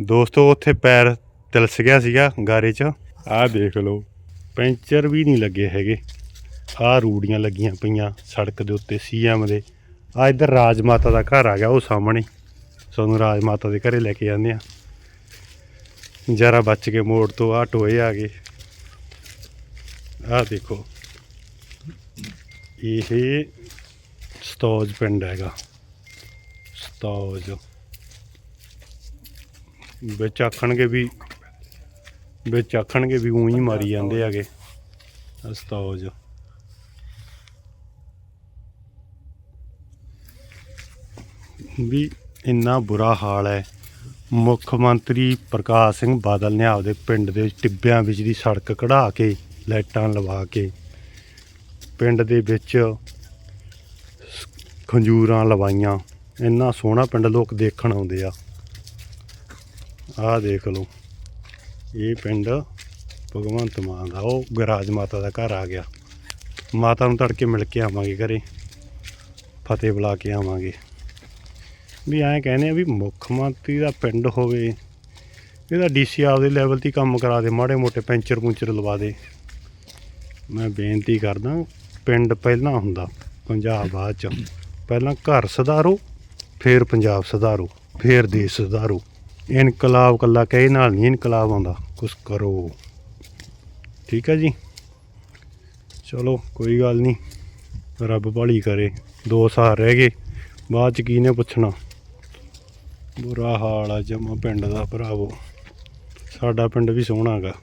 ਦੋਸਤੋ, ਉੱਥੇ ਪੈਰ ਤਿਲਸ ਗਿਆ ਸੀਗਾ ਗਾਰੇ 'ਚ। ਆਹ ਦੇਖ ਲਓ, ਪੈਂਚਰ ਵੀ ਨਹੀਂ ਲੱਗੇ ਹੈਗੇ। ਆਹ ਰੂੜੀਆਂ ਲੱਗੀਆਂ ਪਈਆਂ ਸੜਕ ਦੇ ਉੱਤੇ ਸੀਐਮ ਦੇ। ਆ ਇੱਧਰ ਰਾਜ ਮਾਤਾ ਦਾ ਘਰ ਆ ਗਿਆ, ਉਹ ਸਾਹਮਣੇ। ਸਾਨੂੰ ਰਾਜ ਮਾਤਾ ਦੇ ਘਰੇ ਲੈ ਕੇ ਜਾਂਦੇ ਆ। ਜਰਾ ਬਚ ਕੇ ਮੋੜ ਤੋਂ ਆ ਟੋਏ ਆ ਗਏ। ਆਹ ਦੇਖੋ, ਇਹ ਸਤੌਜ ਪਿੰਡ ਹੈਗਾ। ਸਤੌਜ। ਵਿੱਚ ਆਖਣਗੇ ਵੀ, ਵਿੱਚ ਆਖਣਗੇ ਵੀ ਉਹੀ ਮਾਰੀ ਜਾਂਦੇ ਹੈਗੇ। ਸਤੌਜ ਵੀ ਇੰਨਾ ਬੁਰਾ ਹਾਲ ਹੈ। ਮੁੱਖ ਮੰਤਰੀ ਪ੍ਰਕਾਸ਼ ਸਿੰਘ ਬਾਦਲ ਨੇ ਆਪਦੇ ਪਿੰਡ ਦੇ ਟਿੱਬਿਆਂ ਵਿੱਚ ਦੀ ਸੜਕ ਕਢਾ ਕੇ ਲਾਈਟਾਂ ਲਵਾ ਕੇ ਪਿੰਡ ਦੇ ਵਿੱਚ ਖੰਜੂਰਾਂ ਲਵਾਈਆਂ। ਇੰਨਾ ਸੋਹਣਾ ਪਿੰਡ ਲੋਕ ਦੇਖਣ ਆਉਂਦੇ ਆ। ਆਹ ਦੇਖ ਲਓ। ਇਹ ਪਿੰਡ ਭਗਵੰਤ ਮਾਨ ਦਾ, ਉਹ ਗਰਾਜ ਮਾਤਾ ਦਾ ਘਰ ਆ ਗਿਆ। ਮਾਤਾ ਨੂੰ ਤੜਕੇ ਮਿਲ ਕੇ ਆਵਾਂਗੇ ਘਰੇ, ਫਤਿਹ ਬੁਲਾ ਕੇ ਆਵਾਂਗੇ। ਵੀ ਐਂ ਕਹਿੰਦੇ ਆ ਵੀ ਮੁੱਖ ਮੰਤਰੀ ਦਾ ਪਿੰਡ ਹੋਵੇ, ਇਹਦਾ ਡੀਸੀ ਆਪਦੇ ਲੈਵਲ ਤੇ ਹੀ ਕੰਮ ਕਰਾ ਦੇ, ਮਾੜੇ ਮੋਟੇ ਪੈਂਚਰ ਪੁੰਚਰ ਲਵਾ ਦੇ। ਮੈਂ ਬੇਨਤੀ ਕਰਦਾ, ਪਿੰਡ ਪਹਿਲਾਂ ਹੁੰਦਾ, ਪੰਜਾਬ ਬਾਅਦ ਚ। ਪਹਿਲਾਂ ਘਰ ਸੁਧਾਰੋ, ਫਿਰ ਪੰਜਾਬ ਸੁਧਾਰੋ, ਫਿਰ ਦੇਸ਼ ਸੁਧਾਰੋ। ਇਨਕਲਾਬ ਕੱਲਾ ਕਹੇ ਨਾਲ ਨਹੀਂ ਇਨਕਲਾਬ ਆਉਂਦਾ, ਕੁਛ ਕਰੋ। ਠੀਕ ਹੈ ਜੀ? ਚਲੋ, ਕੋਈ ਗੱਲ ਨਹੀਂ। ਰੱਬ ਭਲੀ ਕਰੇ, ਦੋ ਸਾਲ ਰਹਿ ਗਏ, ਬਾਅਦ ਚ ਕੀ ਨੇ ਪੁੱਛਣਾ? ਬੁਰਾ ਹਾਲ ਆ ਜਮਾ ਪਿੰਡ ਦਾ ਭਰਾਵੋ। ਸਾਡਾ ਪਿੰਡ ਵੀ ਸੋਹਣਾ ਗਾ